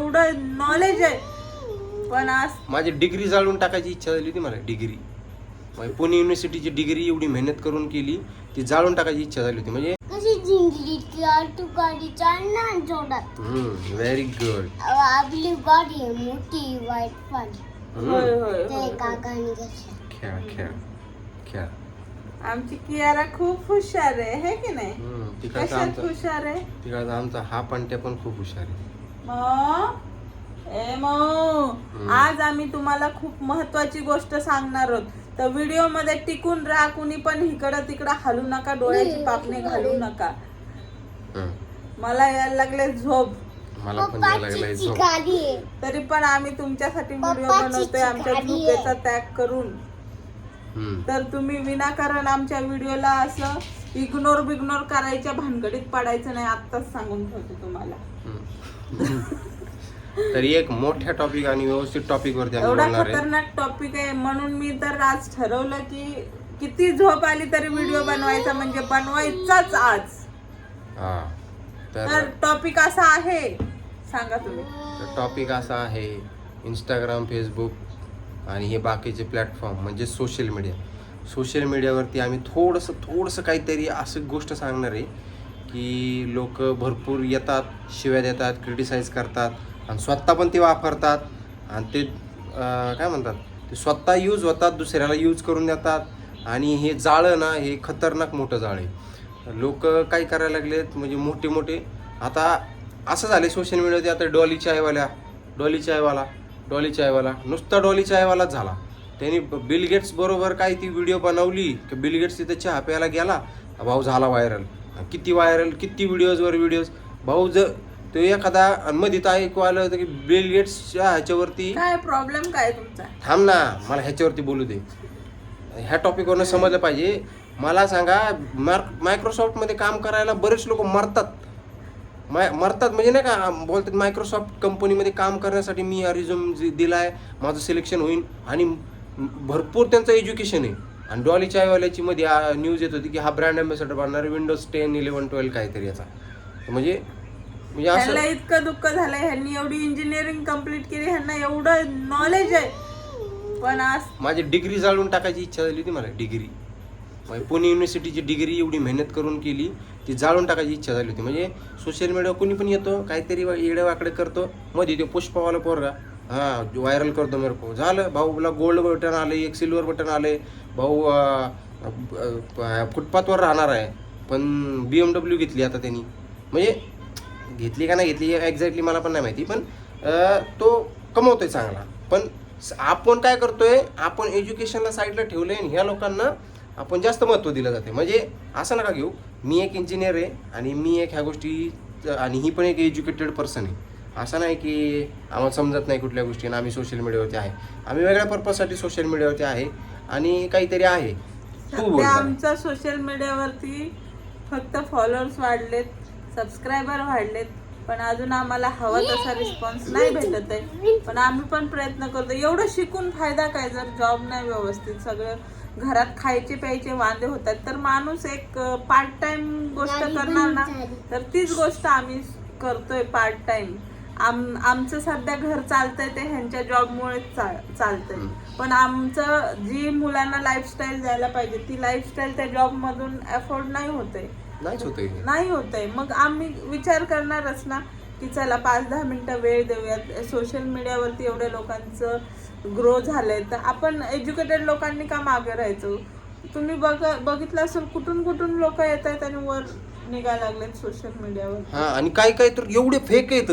एवढं नॉलेज आहे. पण आज माझी डिग्री जाळून टाकायची इच्छा झाली होती मला डिग्री म्हणजे पुणे युनिव्हर्सिटीची डिग्री एवढी मेहनत करून केली ती जाळून टाकायची इच्छा झाली होती. म्हणजे कशी जिंकली ती? तू गाडी चालणार जोरात व्हेरी गुड आपली गाडी आहे मोठी वाईट पाणी होय होय ते होय. काकाने कसं खेळा खेळा खेळा. आमची कियारा खूप हुशार आहे हे की नाही? हम्म, तिकडचा कशात आमचा हुशार आहे? तिकडचा आमचा हा पंट्या पण खूप हुशार आहे. आज आम्ही तुम्हाला खूप महत्वाची गोष्ट सांगणार आहोत. तर व्हिडिओमध्ये टिकून राहा कुणी पण इकडं तिकडं हलू नका डोळ्याची पापणी घालू नका. मला यायला लागले झोप. मला पण तरी पण आम्ही तुमच्यासाठी व्हिडिओ बनवतोय आमच्या. झोपेचा त्याग करून. तर तुम्ही विनाकारण आमच्या व्हिडिओला असं इग्नोर बिग्नोर करायच्या भानगडीत पडायचं नाही आत्ताच सांगून ठेवते तुम्हाला. तरी एक मोठ्या टॉपिक आणि व्यवस्थित टॉपिक वरती आम्ही एवढा बोलणार आहे. खतरनाक टॉपिक आहे. म्हणून मी तर आज ठरवलं की किती झोप आली तरी व्हिडिओ बनवायचा म्हणजे बनवायचाच आज. हा तर तर टॉपिक असा आहे. सांगा तुम्ही. टॉपिक असा आहे इंस्टाग्राम फेसबुक आणि हे बाकीचे प्लॅटफॉर्म म्हणजे सोशल मीडिया सोशल मीडियावरती आम्ही थोडंसं थोडंसं काहीतरी असं गोष्ट सांगणार आहे की लोक भरपूर येतात शिव्या देतात क्रिटिसाईज करतात आणि स्वतः पण ते वापरतात आणि ते काय म्हणतात? ते स्वतः यूज होतात दुसऱ्याला यूज करून देतात आणि हे जाळं ना हे खतरनाक मोठं जाळ आहे. लोक काय करायला लागलेत? म्हणजे मोठे मोठे. आता असं झाले सोशल मीडियावरती आता डॉली चायवाल्या डॉली चायवाला डॉली चायवाला नुसता डॉली चायवालाच झाला. त्यांनी बिल गेट्स बरोबर काय ती व्हिडिओ बनवली की बिल गेट्स तिथं चहा प्यायला गेला भाऊ झाला व्हायरल किती व्हायरल किती व्हिडिओजवर व्हिडिओज भाऊ जर तो एखादा मध्ये तर ऐकू आलं होतं की बिल गेट्सच्या ह्याच्यावरती काय प्रॉब्लेम काय तुमचा? थांब ना मला ह्याच्यावरती बोलू दे. ह्या टॉपिकवरनं समजलं पाहिजे. मला सांगा मार्क मायक्रोसॉफ्टमध्ये काम करायला बरेच लोक मरतात. माय मरतात म्हणजे नाही का बोलतात मायक्रोसॉफ्ट कंपनीमध्ये काम करण्यासाठी मी हा रिझ्यूम दिला आहे माझं सिलेक्शन होईल आणि भरपूर त्यांचं एज्युकेशन आहे. आणि डॉली चायवाल्याची मध्ये न्यूज येत होती की हा ब्रँड अँबॅसेडर बनणार विंडोज टेन इलेवन ट्वेल्व काहीतरी याचा. म्हणजे म्हणजे असं इतकं दुःख झालंय ह्यांनी एवढी इंजिनिअरिंग कंप्लीट केली ह्यांना एवढं नॉलेज आहे. पण आज माझी डिग्री जाळून टाकायची इच्छा झाली होती मला डिग्री म्हणजे पुणे युनिव्हर्सिटीची डिग्री एवढी मेहनत करून केली ती जाळून टाकायची इच्छा झाली होती. म्हणजे सोशल मीडियावर कोणी पण येतो काहीतरी येडे वाकडे करतो मध्ये ते पुष्पावाला पोरगा. हां व्हायरल करतो मेरे को. झालं. भाऊला गोल्ड बटन आले एक सिल्वर बटन आले. भाऊ फुटपाथवर राहणार आहे. पण बी एम डब्ल्यू घेतली आता त्यांनी. म्हणजे घेतली का नाही घेतली एक्झॅक्टली मला पण नाही माहिती. पण तो कमवतोय चांगला. पण आपण काय करतोय आपण एज्युकेशनला साईडला ठेवलंय आणि ह्या लोकांना आपण जास्त महत्त्व दिलं जाते म्हणजे असं नका घेऊ. मी एक इंजिनियर आहे आणि मी एक ह्या गोष्टी आणि ही पण एक एज्युकेटेड पर्सन आहे. असं नाही की आम्हाला समजत नाही कुठल्या गोष्टी आणि आम्ही सोशल मीडियावरती आहे. आम्ही वेगळ्या पर्पजसाठी सोशल मीडियावरती आहे आणि काहीतरी आहे. तू बोल. आमच्या सोशल मीडियावरती फक्त फॉलोअर्स वाढलेत सबस्क्रायबर वाढलेत पण अजून आम्हाला हवा तसा रिस्पॉन्स नाही भेटत आहे. पण आम्ही पण प्रयत्न करतो. एवढं शिकून फायदा काय? जर जॉब नाही व्यवस्थित सगळं घरात खायचे प्यायचे वांदे होतात तर माणूस एक पार्ट टाइम गोष्ट करणार ना. तर तीच गोष्ट आम्ही करतोय पार्ट टाइम आम आमचं सध्या घर चालतंय ते ह्यांच्या जॉबमुळेच चाल चालतंय. पण आमचं जी मुलांना लाईफस्टाईल द्यायला पाहिजे ती लाईफस्टाईल त्या जॉबमधून अफोर्ड नाही होते नाहीच होतंय हे. नाही होतंय. मग आम्ही विचार करणारच ना की चला पाच दहा मिनिटं वेळ देऊयात. सोशल मीडियावरती एवढ्या लोकांचं ग्रो झालंय तर आपण एज्युकेटेड लोकांनी का मागे राहायचो? तुम्ही बघ बघितलं असेल कुठून कुठून लोक येत आहेत आणि वर निघायला लागलेत सोशल मीडियावर हा आणि काही काही तर एवढे फेक आहेत.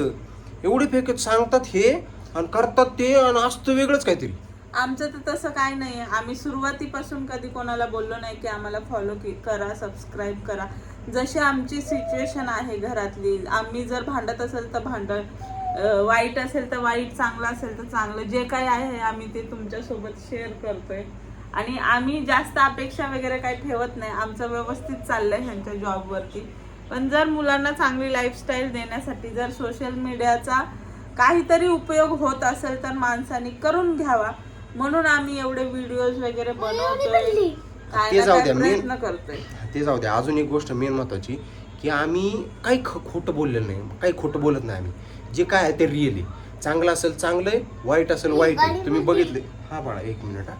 एवढे फेकत सांगतात हे आणि करतात ते आणि असतं वेगळंच काहीतरी. आमचं तर तसं काय नाही आम्ही सुरुवातीपासून कधी कोणाला बोललो नाही की आम्हाला फॉलो करा सबस्क्राईब करा. जशी आमची सिच्युएशन आहे घरातली आम्ही जर भांडत असेल तर भांडण वाईट असेल तर वाईट चांगलं असेल तर चांगलं. जे काही आहे आम्ही ते तुमच्यासोबत शेअर करतोय. आणि आम्ही जास्त अपेक्षा वगैरे काही ठेवत नाही. आमचं व्यवस्थित चाललंय ह्यांच्या जॉबवरती पण जर मुलांना चांगली लाईफस्टाईल देण्यासाठी जर सोशल मीडियाचा काहीतरी उपयोग होत असेल तर माणसाने करून घ्यावा. म्हणून आम्ही एवढे व्हिडिओज वगैरे बनवतोय. काय ते जाऊ द्या, प्रयत्न करतोय. ते जाऊ द्या. अजून एक गोष्ट मेन महत्वाची की आम्ही काही ख खोटं बोललेलं नाही. काही खोटं बोलत नाही आम्ही. जे काय आहे ते रिअल आहे. चांगलं असेल चांगलं आहे वाईट असेल वाईट आहे. तुम्ही बघितले. हा बाळा एक मिनिट हा.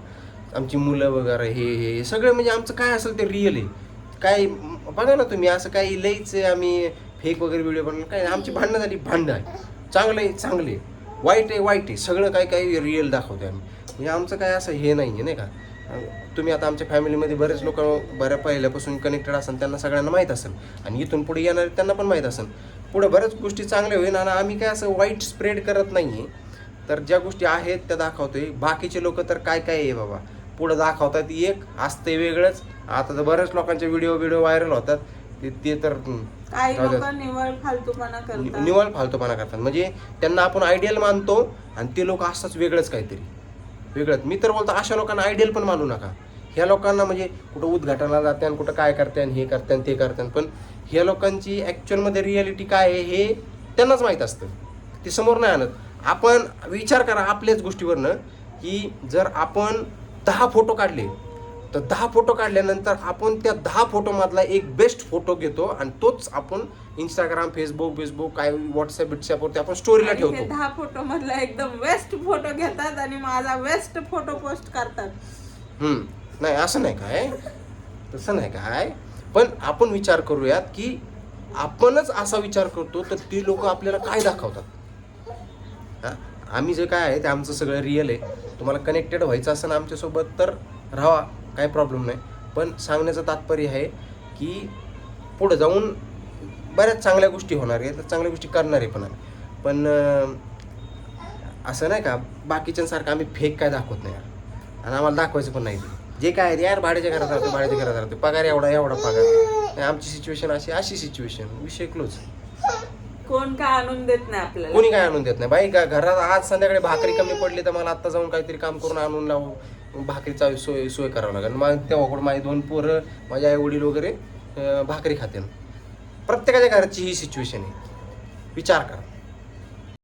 आमची मुलं वगैरे हे हे हे सगळं म्हणजे आमचं काय असेल ते रिअल आहे. काय बघा ना तुम्ही असं काही लईच आम्ही फेक वगैरे व्हिडिओ बनवला काय आमची भांडणं झाली भांडणं आहे. चांगलं आहे चांगले आहे. वाईट आहे वाईट आहे. सगळं काही काही रिअल दाखवतो आम्ही. म्हणजे आमचं काय असं हे नाही आहे नाही का? तुम्ही आता आमच्या फॅमिलीमध्ये बरेच लोक बऱ्या पहिल्यापासून कनेक्टेड असेल त्यांना सगळ्यांना माहीत असेल आणि इथून पुढे येणारे त्यांना पण माहीत असेल पुढे बऱ्याच गोष्टी चांगल्या होईल आणि आम्ही काय असं वाईट स्प्रेड करत नाही आहे तर ज्या गोष्टी आहेत त्या दाखवतोय. बाकीचे लोक तर काय काय आहे बाबा? पुढं दाखवतात एक असते वेगळंच. आता तर बऱ्याच लोकांचे व्हिडिओ व्हिडिओ व्हायरल होतात. ते ते तर काही. लोक निवळ फालतूपणा करतात. निव्वळ फालतूपणा करतात. म्हणजे त्यांना आपण आयडियल मानतो आणि ते लोक असतात वेगळंच काहीतरी. वेगळंच. मी तर बोलतो अशा लोकांना आयडियल पण मानू नका. ह्या लोकांना म्हणजे कुठं उद्घाटनाला जाते आणि कुठं काय करते आणि हे करते आणि ते करते पण ह्या लोकांची ॲक्च्युअलमध्ये रियालिटी काय आहे हे त्यांनाच माहीत असतं. ते समोर नाही आणत. आपण विचार करा आपल्याच गोष्टीवरनं की जर आपण दहा फोटो काढले तर दहा फोटो काढल्यानंतर आपण त्या दहा फोटोमधला एक बेस्ट फोटो घेतो आणि तोच आपण इंस्टाग्राम फेसबुक फेसबुक काय व्हॉट्सअप बिट्सअपवरती आपण स्टोरीला ठेवतो. दहा फोटो मधला एकदम वेस्ट फोटो घेतात आणि माझा वेस्ट फोटो पोस्ट करतात. हम्म. नाही असं नाही काय? तसं नाही काय? पण आपण विचार करूयात की आपणच असा विचार करतो तर ती लोक आपल्याला काय दाखवतात? हा? आम्ही जे काय आहे ते आमचं सगळं रिअल आहे. तुम्हाला कनेक्टेड व्हायचं असेल आमच्यासोबत तर राहा. काही प्रॉब्लेम नाही. पण सांगण्याचं तात्पर्य आहे की पुढे जाऊन बऱ्याच चांगल्या गोष्टी होणार आहेत चांगल्या गोष्टी करणारे पण आहे पण अं, असं नाही का बाकीच्यांसारखं आम्ही फेक काय दाखवत नाही यार. आणि आम्हाला दाखवायचं पण नाही. जे काय आहे यार भाड्याच्या घरात राहतो भाड्याच्या घरात राहतो पगार एवढा एवढा पगार. आमची सिच्युएशन अशी अशी सिच्युएशन विषय क्लोज कोण काय आणून देत नाही आपल्याला? कोणी काय आणून देत नाही? बाई घरात आज संध्याकाळी भाकरी कमी पडली तर मला आता जाऊन काहीतरी काम करून आणून लावू. भाकरीचा सोय सोय करावं लागेल. मग तेव्हा माझे दोन पोरं माझे आई वडील वगैरे भाकरी खाते प्रत्येकाच्या घराची ही सिच्युएशन आहे. विचार करा.